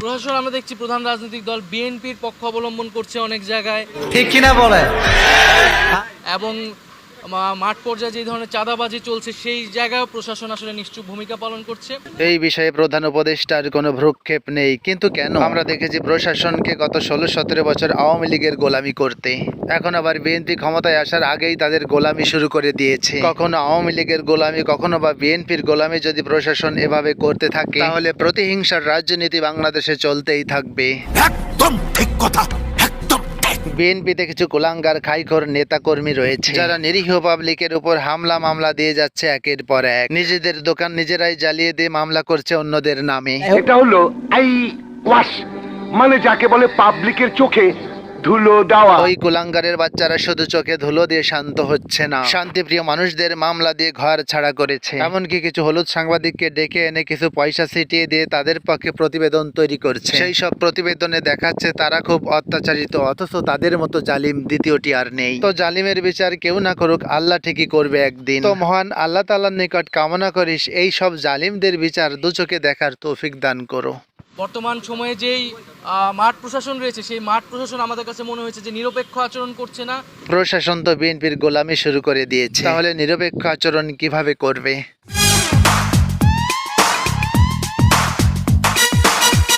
প্রশাসন আমরা দেখছি প্রধান রাজনৈতিক দল বিএনপির পক্ষ অবলম্বন করছে অনেক জায়গায়। ঠিক কিনা বলে? এবং মাঠ পর্যায়ে যে ধরনের চাঁদাবাজি চলছে সেই জায়গায় প্রশাসন আসলে নিশ্চুপ ভূমিকা পালন করছে। এই বিষয়ে প্রধান উপদেষ্টার কোনো ভ্রুক্ষেপ নেই। কিন্তু কেন? আমরা দেখেছি প্রশাসনকে গত ষোলো সতেরো বছর আওয়ামী লীগের গোলামি করতে। এখন আবার বিএনপি ক্ষমতায় আসার আগেই তাদের গোলামি শুরু করে দিয়েছে। কখনো আওয়ামী লীগের গোলামি কখনো বা বিএনপির গোলামি যদি প্রশাসন এভাবে করতে থাকে তাহলে প্রতিহিংসার রাজনীতি বাংলাদেশে চলতেই থাকবে। একদম ঠিক কথা। বিএনপিতে কিছু কুলাঙ্গার খাইখর নেতা কর্মী রয়েছে। যারা নিরীহ পাবলিকের উপর হামলা মামলা দিয়ে যাচ্ছে একের পর এক। নিজেদের দোকান নিজেরাই জ্বালিয়ে দিয়ে মামলা করছে অন্যদের নামে। এটা হলো আই ওয়াশ মানে যাকে বলে পাবলিকের চোখে ধুলো দেওয়া। ওই কুলাঙ্গারের বাচ্চারা শুধু চোখে ধুলো দিয়ে শান্ত হচ্ছে না। শান্তিপ্রিয় মানুষদের মামলা দিয়ে ঘর ছাড়া করেছে। এমনকি কিছু হলুদ সাংবাদিককে ডেকে এনে কিছু পয়সা ছিটিয়ে দিয়ে তাদের পক্ষে প্রতিবেদন তৈরি করছে। সেই সব প্রতিবেদনে দেখাচ্ছে তারা খুব অত্যাচারিত, অথচ তাদের মতো জালিম দ্বিতীয়টি আর নেই। তো জালিমের বিচার কেউ না করুক, আল্লাহ ঠিকই করবে একদিন। তো মহান আল্লাহ তাআলার নিকট কামনা করিস, এই সব জালিমদের বিচার দু চোখে দেখার তৌফিক দান করো। বর্তমান সময়ে যেই মাঠ প্রশাসন রয়েছে, সেই মাঠ প্রশাসন আমাদের কাছে মনে হয়েছে যে নিরপেক্ষ আচরণ করছে না। প্রশাসন তো বিএনপির গোলামি শুরু করে দিয়েছে। তাহলে নিরপেক্ষ আচরণ কীভাবে করবে?